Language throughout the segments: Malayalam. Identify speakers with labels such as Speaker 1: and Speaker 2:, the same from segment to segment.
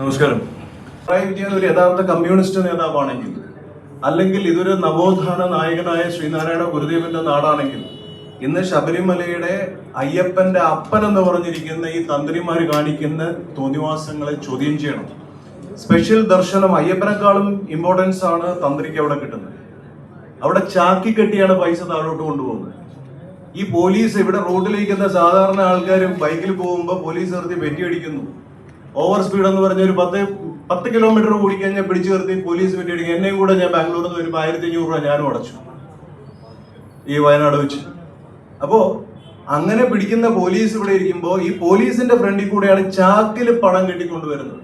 Speaker 1: നമസ്കാരം. വിജയൻ ഒരു യഥാർത്ഥ കമ്മ്യൂണിസ്റ്റ് നേതാവാണെങ്കിൽ അല്ലെങ്കിൽ ഇതൊരു നവോത്ഥാന നായകനായ ശ്രീനാരായണ ഗുരുദേവന്റെ നാടാണെങ്കിൽ ഇന്ന് ശബരിമലയുടെ അയ്യപ്പന്റെ അപ്പൻ എന്ന് പറഞ്ഞിരിക്കുന്ന ഈ തന്ത്രിമാർ കാണിക്കുന്ന തോന്നിവാസങ്ങളെ ചോദ്യം ചെയ്യണം. സ്പെഷ്യൽ ദർശനം അയ്യപ്പനെക്കാളും ഇമ്പോർട്ടൻസ് ആണ് തന്ത്രിക്ക് അവിടെ കിട്ടുന്നത്. അവിടെ ചാക്കി കെട്ടിയാണ് പൈസ താഴോട്ട് കൊണ്ടുപോകുന്നത്. ഈ പോലീസ് ഇവിടെ റോഡിലിരിക്കുന്ന സാധാരണ ആൾക്കാരും ബൈക്കിൽ പോകുമ്പോൾ പോലീസ് നിർത്തി വെറ്റിയടിക്കുന്നു ഓവർ സ്പീഡ് എന്ന് പറഞ്ഞ ഒരു പത്ത് പത്ത് കിലോമീറ്റർ ഓടിക്കഴിഞ്ഞാൽ പിടിച്ചു നിർത്തി പോലീസ് വെറ്റിയടിക്കും എന്നെയും കൂടെ ഞാൻ ബാംഗ്ലൂരിൽ നിന്ന് വരുമ്പോൾ ആയിരത്തി അഞ്ഞൂറ് രൂപ ഞാനും അടച്ചു. ഈ വയനാട് വെച്ച്. അപ്പോ അങ്ങനെ പിടിക്കുന്ന പോലീസ് ഇവിടെ ഇരിക്കുമ്പോൾ ഈ പോലീസിന്റെ ഫ്രണ്ടിൽ കൂടെയാണ് ചാക്കിൽ പണം കെട്ടിക്കൊണ്ടുവരുന്നത്.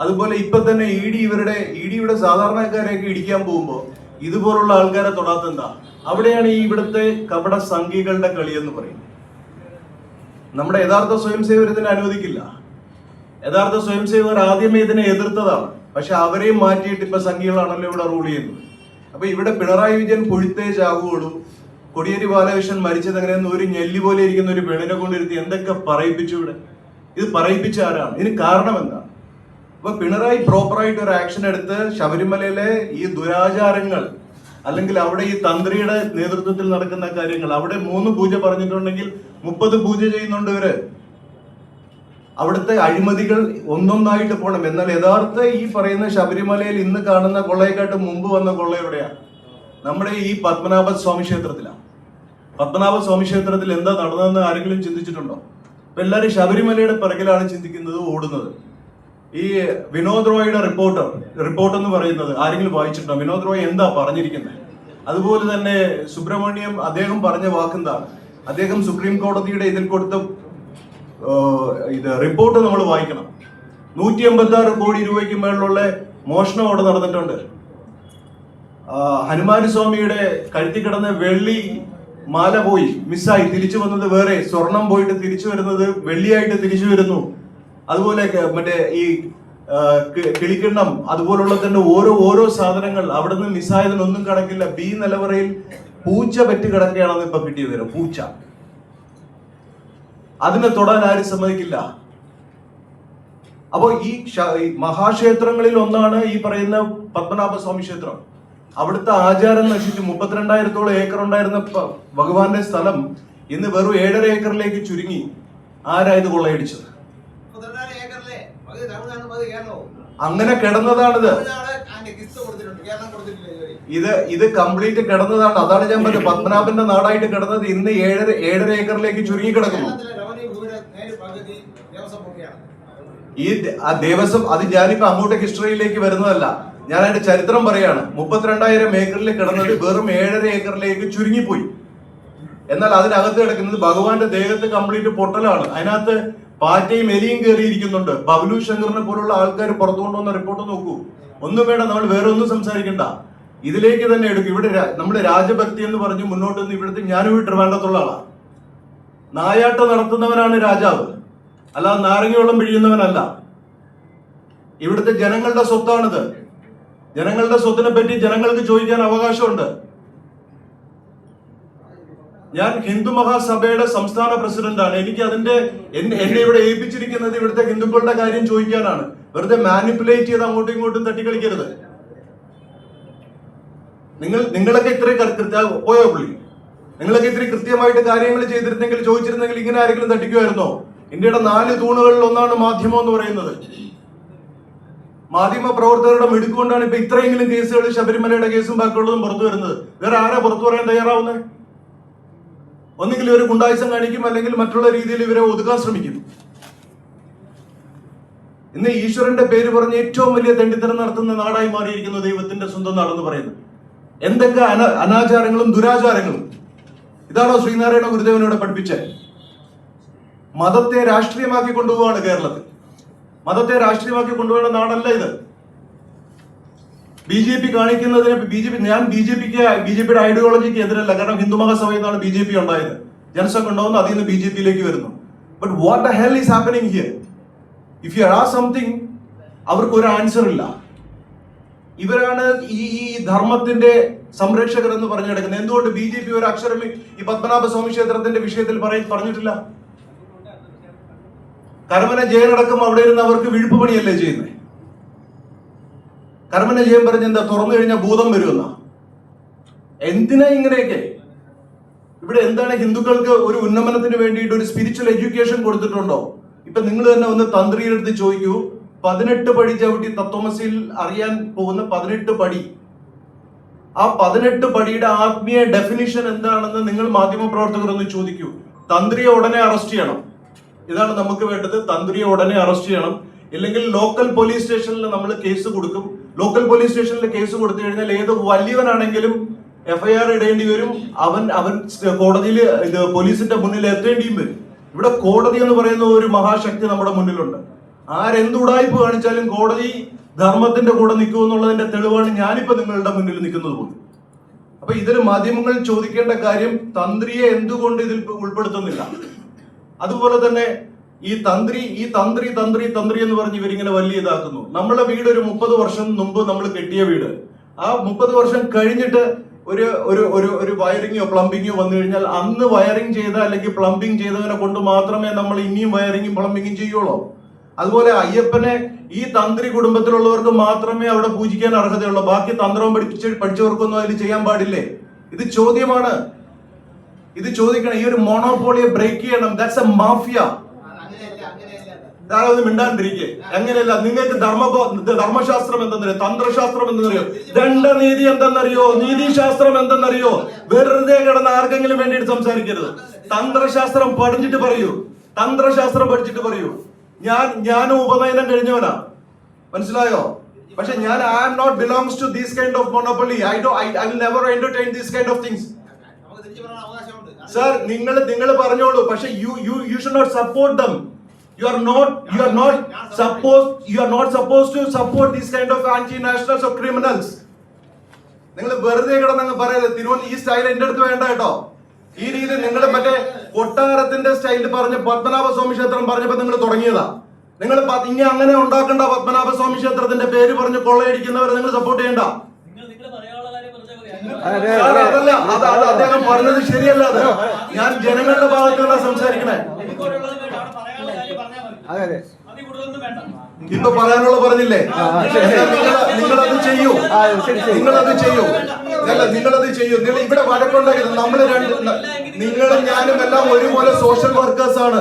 Speaker 1: അതുപോലെ ഇപ്പൊ തന്നെ ഇ ഡി ഇവരുടെ ഇ ഡിയുടെ സാധാരണക്കാരെയൊക്കെ ഇടിക്കാൻ പോകുമ്പോൾ ഇതുപോലുള്ള ആൾക്കാരെ തൊടാത്ത എന്താ? അവിടെയാണ് ഈ ഇവിടുത്തെ കപട സംഘികളുടെ കളി എന്ന് പറയുന്നത്. നമ്മുടെ യഥാർത്ഥ സ്വയം സേവനത്തിന് അനുവദിക്കില്ല. യഥാർത്ഥ സ്വയം സേവകർ ആദ്യമേ ഇതിനെ എതിർത്തതാണ്. പക്ഷെ അവരെയും മാറ്റിയിട്ട് ഇപ്പൊ സംഘികളാണല്ലോ ഇവിടെ റൂൾ ചെയ്യുന്നത്. അപ്പൊ ഇവിടെ പിണറായി വിജയൻ പൊഴുത്തേ ചാവുകയുള്ളൂ. കൊടിയേരി ബാലകൃഷ്ണൻ മരിച്ചത് എങ്ങനെയെന്ന് ഒരു ഞെല്ലി പോലെ ഇരിക്കുന്ന ഒരു പെണ്ണിനെ കൊണ്ടിരുത്തി എന്തൊക്കെ പറയിപ്പിച്ചു ഇവിടെ? ഇത് പറയിപ്പിച്ച ആരാണ്? ഇതിന് കാരണം എന്താണ് അപ്പൊ പിണറായി പ്രോപ്പറായിട്ട് ഒരു ആക്ഷൻ എടുത്ത് ശബരിമലയിലെ ഈ ദുരാചാരങ്ങൾ അല്ലെങ്കിൽ അവിടെ ഈ തന്ത്രിയുടെ നേതൃത്വത്തിൽ നടക്കുന്ന കാര്യങ്ങൾ അവിടെ മൂന്ന് പൂജ പറഞ്ഞിട്ടുണ്ടെങ്കിൽ മുപ്പത് പൂജ ചെയ്യുന്നുണ്ട് ഇവർ. അവിടുത്തെ അഴിമതികൾ ഒന്നൊന്നായിട്ട് പോകണം എന്നാൽ യഥാർത്ഥ ഈ പറയുന്ന ശബരിമലയിൽ ഇന്ന് കാണുന്ന കൊള്ളയെക്കാട്ട് മുമ്പ് വന്ന കൊള്ള നമ്മുടെ ഈ പത്മനാഭ സ്വാമി ക്ഷേത്രത്തിലാണ് പത്മനാഭ സ്വാമി ക്ഷേത്രത്തിൽ എന്താ നടന്നതെന്ന് ആരെങ്കിലും ചിന്തിച്ചിട്ടുണ്ടോ? ഇപ്പൊ എല്ലാവരും ശബരിമലയുടെ പിറകിലാണ് ചിന്തിക്കുന്നത് ഓടുന്നത്. ഈ വിനോദ് റോയുടെ റിപ്പോർട്ടർ റിപ്പോർട്ട് എന്ന് പറയുന്നത് ആരെങ്കിലും വായിച്ചിട്ടുണ്ടോ? വിനോദ് റോയ് എന്താ പറഞ്ഞിരിക്കുന്നത് അതുപോലെ തന്നെ സുബ്രഹ്മണ്യം അദ്ദേഹം പറഞ്ഞ വാക്കെന്താണ്? അദ്ദേഹം സുപ്രീം കോടതിയുടെ ഇതിൽ കൊടുത്ത ഇത് റിപ്പോർട്ട് നമ്മൾ വായിക്കണം. നൂറ്റി എൺപത്തി ആറ് കോടി രൂപയ്ക്ക് മേളിലുള്ള മോഷണം അവിടെ നടന്നിട്ടുണ്ട്. ആ, ഹനുമാൻ സ്വാമിയുടെ കഴുത്തിൽ കിടന്ന വെള്ളി മാല പോയി മിസ്സായി. തിരിച്ചു വന്നത് വേറെ. സ്വർണം പോയിട്ട് തിരിച്ചു വരുന്നത് വെള്ളിയായിട്ട് തിരിച്ചു വരുന്നു. അതുപോലെ മറ്റേ ഈ കിളിക്കിണ്ണം അതുപോലുള്ള തന്നെ ഓരോ ഓരോ സാധനങ്ങൾ അവിടെ നിന്ന് മിസ്സായതിനൊന്നും കണക്കില്ല. ബി നിലവറയിൽ പൂച്ച പറ്റി കിടക്കുകയാണെന്ന് ഇപ്പൊ കിട്ടിയത് പൂച്ച. അതിനെ തൊടാൻ ആരും സമ്മതിക്കില്ല. അപ്പോ ഈ മഹാക്ഷേത്രങ്ങളിൽ ഒന്നാണ് ഈ പറയുന്ന പത്മനാഭ സ്വാമി ക്ഷേത്രം. അവിടുത്തെ ആചാരം നശിച്ചു മുപ്പത്തിരണ്ടായിരത്തോളം ഏക്കർ ഉണ്ടായിരുന്ന ഭഗവാന്റെ സ്ഥലം ഇന്ന് വെറും ഏഴര ഏക്കറിലേക്ക് ചുരുങ്ങി. ആരായത് കൊള്ളയടിച്ചത്? അങ്ങനെ കിടന്നതാണിത്. ഇത് ഇത് കംപ്ലീറ്റ് കിടന്നതാണ്. അതാണ് ഞാൻ പറഞ്ഞത്. പത്മനാഭന്റെ നാടായിട്ട് കിടന്നത് ഇന്ന് ഏഴര ഏഴര ഏക്കറിലേക്ക് ചുരുങ്ങി കിടക്കുന്നു. ഈ ആ ദേവസ്വം അത് ഞാനിപ്പോ അങ്ങോട്ടേക്ക് ഹിസ്റ്ററിയിലേക്ക് വരുന്നതല്ല. ഞാൻ അതിന്റെ ചരിത്രം പറയാണ്. മുപ്പത്തിരണ്ടായിരം ഏക്കറിൽ കിടന്നത് വെറും ഏഴര ഏക്കറിലേക്ക് ചുരുങ്ങിപ്പോയി. എന്നാൽ അതിനകത്ത് കിടക്കുന്നത് ഭഗവാന്റെ ദേഹത്ത് കംപ്ലീറ്റ് പൊട്ടലാണ്. അതിനകത്ത് പാറ്റയും എലിയും കയറിയിരിക്കുന്നുണ്ട്. ബബ്ലു ശങ്കറിനെ പോലുള്ള ആൾക്കാർ പുറത്തു കൊണ്ടുവന്ന റിപ്പോർട്ട് നോക്കൂ. ഒന്നും വേണ്ട നമ്മൾ വേറെ ഒന്നും സംസാരിക്കണ്ട. ഇതിലേക്ക് തന്നെ എടുക്കും. ഇവിടെ നമ്മുടെ രാജഭക്തി എന്ന് പറഞ്ഞു മുന്നോട്ട് നിന്ന് ഇവിടുത്തെ ഞാനും ഈ ട്രിവാൻഡത്തുള്ള ആളാണ് നായാട്ട് നടത്തുന്നവനാണ് രാജാവ്. അല്ലാതെ നാരങ്ങയോളം പിഴിയുന്നവനല്ല. ഇവിടുത്തെ ജനങ്ങളുടെ സ്വത്താണിത്. ജനങ്ങളുടെ സ്വത്തിനെ പറ്റി ജനങ്ങൾക്ക് ചോദിക്കാൻ അവകാശമുണ്ട്. ഞാൻ ഹിന്ദു മഹാസഭയുടെ സംസ്ഥാന പ്രസിഡന്റാണ്. എനിക്ക് അതിന്റെ എന്നെ ഇവിടെ ഏൽപ്പിച്ചിരിക്കുന്നത് ഇവിടുത്തെ ഹിന്ദുക്കളുടെ കാര്യം ചോദിക്കാനാണ്. വെറുതെ മാനിപ്പുലേറ്റ് ചെയ്ത് അങ്ങോട്ടും ഇങ്ങോട്ടും തട്ടിക്കളിക്കരുത്. നിങ്ങൾ നിങ്ങളൊക്കെ ഇത്രയും കൃത്യ പോയോ പുള്ളി? നിങ്ങളൊക്കെ ഇത്തിരി കൃത്യമായിട്ട് കാര്യങ്ങൾ ചെയ്തിരുന്നെങ്കിൽ ചോദിച്ചിരുന്നെങ്കിൽ ഇങ്ങനെ ആരെങ്കിലും തട്ടിക്കുമായിരുന്നോ? ഇന്ത്യയുടെ നാല് തൂണുകളിൽ ഒന്നാണ് മാധ്യമം എന്ന് പറയുന്നത്. മാധ്യമ പ്രവർത്തകരുടെ മിടുക്കൊണ്ടാണ് ഇപ്പൊ ഇത്രയെങ്കിലും കേസുകൾ ശബരിമലയുടെ കേസും ബാക്കിയുള്ളതും പുറത്തു വരുന്നത്. വേറെ ആരാ പുറത്തു പറയാൻ തയ്യാറാവുന്നത് ഒന്നുകിൽ ഇവർ ഗുണ്ടായുസം കാണിക്കും അല്ലെങ്കിൽ മറ്റുള്ള രീതിയിൽ ഇവരെ ഒതുക്കാൻ ശ്രമിക്കും. ഇന്ന് ഈശ്വരന്റെ പേര് പറഞ്ഞ് ഏറ്റവും വലിയ തെണ്ടിത്തരം നടത്തുന്ന നാടായി മാറിയിരിക്കുന്നു ദൈവത്തിന്റെ സ്വന്തം നാടെന്ന് പറയുന്നത്. എന്തൊക്കെ അന അനാചാരങ്ങളും ദുരാചാരങ്ങളും? ഇതാണോ ശ്രീനാരായണ ഗുരുദേവനോട് പഠിപ്പിച്ചത്? മതത്തെ രാഷ്ട്രീയമാക്കി കൊണ്ടുപോവാണ് കേരളത്തിൽ. മതത്തെ രാഷ്ട്രീയമാക്കി കൊണ്ടുപോകുന്ന നാടല്ല ഇത്. ബി ജെ പി കാണിക്കുന്നതിന് ബി ജെ പി ഞാൻ ബി ജെ പിക്ക് ബി ജെ പിയുടെ ഐഡിയോളജിക്ക് എതിരല്ല. കാരണം ഹിന്ദു മഹാസഭയിൽ നിന്നാണ് ബി ജെ പി ഉണ്ടായത്. ജനസംഘം ഉണ്ടാവുന്നു അതിൽ നിന്ന് ബി ജെ പിയിലേക്ക് വരുന്നു. But what the hell is happening here if you are something അവർക്ക് ഒരു ആൻസർ ഇല്ല. ഇവരാണ് ഈ ഈ ധർമ്മത്തിന്റെ സംരക്ഷകർ എന്ന് പറഞ്ഞു കിടക്കുന്നത് എന്തുകൊണ്ട് ബി ജെ പി ഒരു അക്ഷരം ഈ പത്മനാഭ സ്വാമി ക്ഷേത്രത്തിന്റെ വിഷയത്തിൽ പറയും പറഞ്ഞിട്ടില്ല? കർമ്മന ജയനടക്കം അവിടെ ഇരുന്ന് അവർക്ക് വിഴുപ്പ് പണിയല്ലേ ചെയ്യുന്നത് കർമ്മന ജയം പറഞ്ഞ എന്താ തുറന്നു കഴിഞ്ഞാൽ ഭൂതം വരുമെന്ന? എന്തിനാ ഇങ്ങനെയൊക്കെ? ഇവിടെ എന്താണ് ഹിന്ദുക്കൾക്ക് ഒരു ഉന്നമനത്തിന് വേണ്ടിയിട്ട് ഒരു സ്പിരിച്വൽ എഡ്യൂക്കേഷൻ കൊടുത്തിട്ടുണ്ടോ? ഇപ്പൊ നിങ്ങൾ തന്നെ ഒന്ന് തന്ത്രിയുടെ അടുത്ത് ചോദിക്കൂ. പതിനെട്ട് പടി ചവിട്ടി തത്വമസിയിൽ അറിയാൻ പോകുന്ന പതിനെട്ട് പടി ആ പതിനെട്ട് പടിയുടെ ആത്മീയ ഡെഫിനിഷൻ എന്താണെന്ന് നിങ്ങൾ മാധ്യമ പ്രവർത്തകർ ഒന്ന് ചോദിക്കൂ. തന്ത്രിയെ ഉടനെ അറസ്റ്റ് ചെയ്യണം. ഇതാണ് നമുക്ക് വേണ്ടത്. തന്ത്രിയെ ഉടനെ അറസ്റ്റ് ചെയ്യണം. ഇല്ലെങ്കിൽ ലോക്കൽ പോലീസ് സ്റ്റേഷനിൽ നമ്മൾ കേസ് കൊടുക്കും. ലോക്കൽ പോലീസ് സ്റ്റേഷനിൽ കേസ് കൊടുത്തു കഴിഞ്ഞാൽ ഏത് വലിയവനാണെങ്കിലും എഫ്ഐആർ ഇടേണ്ടി വരും. അവൻ അവൻ കോടതിയിൽ ഇത് പോലീസിന്റെ മുന്നിൽ എത്തേണ്ടിയും വരും. ഇവിടെ കോടതി എന്ന് പറയുന്ന ഒരു മഹാശക്തി നമ്മുടെ മുന്നിലുണ്ട്. ആരെന്തുടായ്പ കാണിച്ചാലും കോടതി ധർമ്മത്തിന്റെ കൂടെ നിൽക്കും എന്നുള്ളതിന്റെ തെളിവാണ് ഞാനിപ്പോ നിങ്ങളുടെ മുന്നിൽ നിൽക്കുന്നത് പോലും. അപ്പൊ ഇതിൽ മാധ്യമങ്ങൾ ചോദിക്കേണ്ട കാര്യം തന്ത്രിയെ എന്തുകൊണ്ട് ഇതിൽ ഉൾപ്പെടുത്തുന്നില്ല? അതുപോലെ തന്നെ ഈ തന്ത്രി ഈ തന്ത്രി തന്ത്രി തന്ത്രി എന്ന് പറഞ്ഞ് ഇവരിങ്ങനെ വലിയ ഇതാക്കുന്നു. നമ്മളെ വീട് ഒരു മുപ്പത് വർഷം മുമ്പ് നമ്മൾ കെട്ടിയ വീട്. ആ മുപ്പത് വർഷം കഴിഞ്ഞിട്ട് ഒരു ഒരു ഒരു ഒരു വയറിങ്ങോ പ്ലംബിങ്ങോ വന്നു കഴിഞ്ഞാൽ അന്ന് വയറിംഗ് ചെയ്ത അല്ലെങ്കിൽ പ്ലംബിംഗ് ചെയ്തവനെ കൊണ്ട് മാത്രമേ നമ്മൾ ഇനിയും വയറിങ്ങും പ്ലംബിങ്ങും ചെയ്യുള്ളൂ. അതുപോലെ അയ്യപ്പനെ ഈ തന്ത്രി കുടുംബത്തിലുള്ളവർക്ക് മാത്രമേ അവിടെ പൂജിക്കാൻ അർഹതയുള്ളൂ. ബാക്കി തന്ത്രവും പഠിപ്പിച്ച് പഠിച്ചവർക്കൊന്നും അതിൽ ചെയ്യാൻ പാടില്ലേ? ഇത് ചോദ്യമാണ്. ഇത് ചോദിക്കണം. ഈ ഒരു മോണോപോളിയെ ബ്രേക്ക് ചെയ്യണം. ദാറ്റ്സ് എ മാഫിയ ധാരാളം മിണ്ടാണ്ടിരിക്കെ? അങ്ങനെയല്ല നിങ്ങൾക്ക് ധർമ്മ ധർമ്മശാസ്ത്രം എന്തെന്നറിയോ? തന്ത്രശാസ്ത്രം എന്തെന്നറിയോ? ദണ്ഡനീതി എന്തെന്നറിയോ? നീതിശാസ്ത്രം എന്തെന്നറിയോ? വെറുതെ കിടന്ന് ആർക്കെങ്കിലും വേണ്ടിയിട്ട് സംസാരിക്കരുത്. തന്ത്രശാസ്ത്രം പഠിച്ചിട്ട് പറയൂ. തന്ത്രശാസ്ത്രം പഠിച്ചിട്ട് പറയൂ. ഞാൻ ഞാൻ ഉപനയനം കഴിഞ്ഞവനാ. മനസ്സിലായോ? പക്ഷെ ഞാൻ I am not belongs to these kind of monopoly I do I I never entertain these kind of things sir നിങ്ങൾ നിങ്ങൾ പറഞ്ഞോളൂ. പക്ഷെ you you you should not support them you are not you are not suppose you are not suppose to support these kind of anti nationals of criminals നിങ്ങൾ വെറുതെ കിടന്നങ്ങ് പറയരുത്. തിരുവല്ല ഈ സ്റ്റൈൽ എന്റെ അടുത്ത് വേണ്ട കേട്ടോ. ഈ രീതി നിങ്ങൾ മറ്റേ കൊട്ടാരത്തിന്റെ സ്റ്റൈലിൽ പറഞ്ഞ് പത്മനാഭ സ്വാമി ക്ഷേത്രം പറഞ്ഞപ്പോ നിങ്ങൾ തുടങ്ങിയതാ. നിങ്ങൾ ഇനി അങ്ങനെ ഉണ്ടാക്കണ്ട പത്മനാഭ സ്വാമി ക്ഷേത്രത്തിന്റെ പേര് പറഞ്ഞ് കൊള്ളയടിക്കുന്നവരെ നിങ്ങൾ സപ്പോർട്ട് ചെയ്യണ്ട അതല്ല അത് അത് അദ്ദേഹം പറഞ്ഞത് ശരിയല്ല അത്. ഞാൻ ജനങ്ങളുടെ ഭാഗത്തുള്ള സംസാരിക്കണേ. ഇപ്പൊ പറയാനുള്ള പറഞ്ഞില്ലേ? നിങ്ങളത് ചെയ്യൂ. നിങ്ങളത് ചെയ്യൂ. അല്ല നിങ്ങളത് ചെയ്യൂ. നിങ്ങൾ ഇവിടെ വഴക്കുണ്ടാക്കി നമ്മൾ രണ്ട് നിങ്ങളും ഞാനും എല്ലാം ഒരുപോലെ സോഷ്യൽ വർക്കേഴ്സ് ആണ്.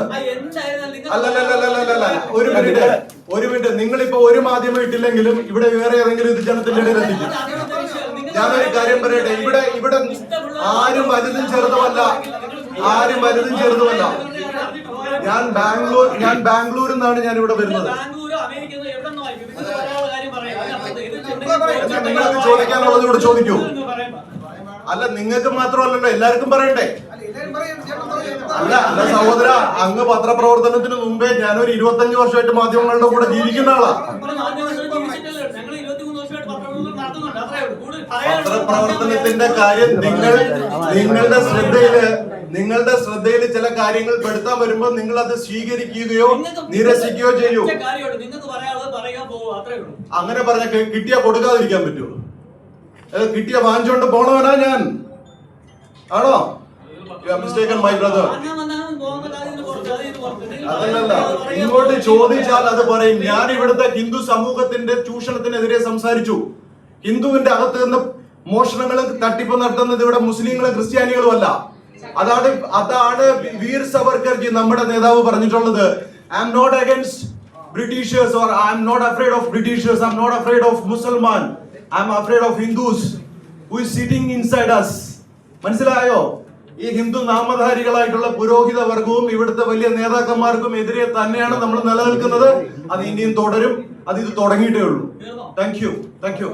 Speaker 2: അല്ലല്ലല്ല
Speaker 1: അല്ലല്ലല്ലല്ലല്ല ഒരു മിനിറ്റ് ഒരു മിനിറ്റ് നിങ്ങളിപ്പോ ഒരു മാധ്യമം ഇട്ടില്ലെങ്കിലും ഇവിടെ വേറെ ഏതെങ്കിലും ഇത് ജനത്തിന്റെ ഇടയിൽ എത്തിക്കും. ഞാനൊരു കാര്യം പറയട്ടെ. ഇവിടെ ഇവിടെ ആരും വലുതും ചെറുതുമല്ല ആരും വലുതും ചെറുതുമല്ല ഞാൻ ബാംഗ്ലൂർ ഞാൻ ബാംഗ്ലൂരിൽ നിന്നാണ് ഞാൻ ഇവിടെ വരുന്നത്. നിങ്ങളത് ചോദിക്കാനുള്ളത് ഇവിടെ ചോദിക്കൂ. അല്ല നിങ്ങൾക്ക് മാത്രമല്ലല്ലോ എല്ലാവർക്കും പറയണ്ടേ
Speaker 3: അല്ല
Speaker 1: അല്ല സഹോദര അങ്ങ് പത്രപ്രവർത്തനത്തിന് മുമ്പേ ഞാനൊരു ഇരുപത്തഞ്ച് വർഷമായിട്ട് മാധ്യമങ്ങളുടെ കൂടെ ജീവിക്കുന്ന ആളാ
Speaker 2: ഇവിടെ മാധ്യമങ്ങൾ ജീവിച്ചിട്ടല്ലേ ഉള്ളൂ. ഞങ്ങൾ 23 വർഷമായിട്ട് പത്രപ്രവർത്തനം നടത്തുന്നുണ്ട്. അത്രേ ഉള്ളൂ. കൂടുതൽ
Speaker 1: പത്രപ്രവർത്തനത്തിന്റെ കാര്യം നിങ്ങൾ നിങ്ങളുടെ ശ്രദ്ധയിൽ നിങ്ങളുടെ ശ്രദ്ധയിൽ ചില കാര്യങ്ങൾ പെടുത്താൻ വരുമ്പോൾ നിങ്ങൾ അത് സ്വീകരിക്കുകയോ നിരസിക്കുകയോ ചെയ്യൂ അങ്ങനെ പറഞ്ഞ കിട്ടിയാ കൊടുക്കാതിരിക്കാൻ പറ്റുമോ ഏ, കിട്ടിയ വാങ്ങിച്ചോണ്ട് പോണവനാ ഞാൻ? ആണോ? മിസ്റ്റേക്കൻ മൈ ബ്രദർ അതല്ലല്ല ഇങ്ങോട്ട്. ചോദിച്ചാൽ അത് പറയും. ഞാൻ ഇവിടുത്തെ ഹിന്ദു സമൂഹത്തിന്റെ ചൂഷണത്തിനെതിരെ സംസാരിച്ചു. ഹിന്ദുവിന്റെ അകത്ത് നിന്ന് മോഷണങ്ങളും തട്ടിപ്പ് നടത്തുന്നത് ഇവിടെ മുസ്ലിങ്ങളും ക്രിസ്ത്യാനികളും അല്ല. അതാണ് അതാണ് വീർ സവർക്കർജി നമ്മുടെ നേതാവ് പറഞ്ഞിട്ടുള്ളത്. I am not against Britishers or I am not afraid of Britishers I am not afraid of Musalman I am afraid of Hindus who is sitting inside us മനസ്സിലായോ? ഈ ഹിന്ദു നാമധാരികളായിട്ടുള്ള പുരോഹിത വർഗവും ഇവിടുത്തെ വലിയ നേതാക്കന്മാർക്കും എതിരെ തന്നെയാണ് നമ്മൾ നിലനിൽക്കുന്നത്. അത് ഇനിയും തുടരും. അത് ഇത് തുടങ്ങിയിട്ടേ ഉള്ളൂ. Thank you thank you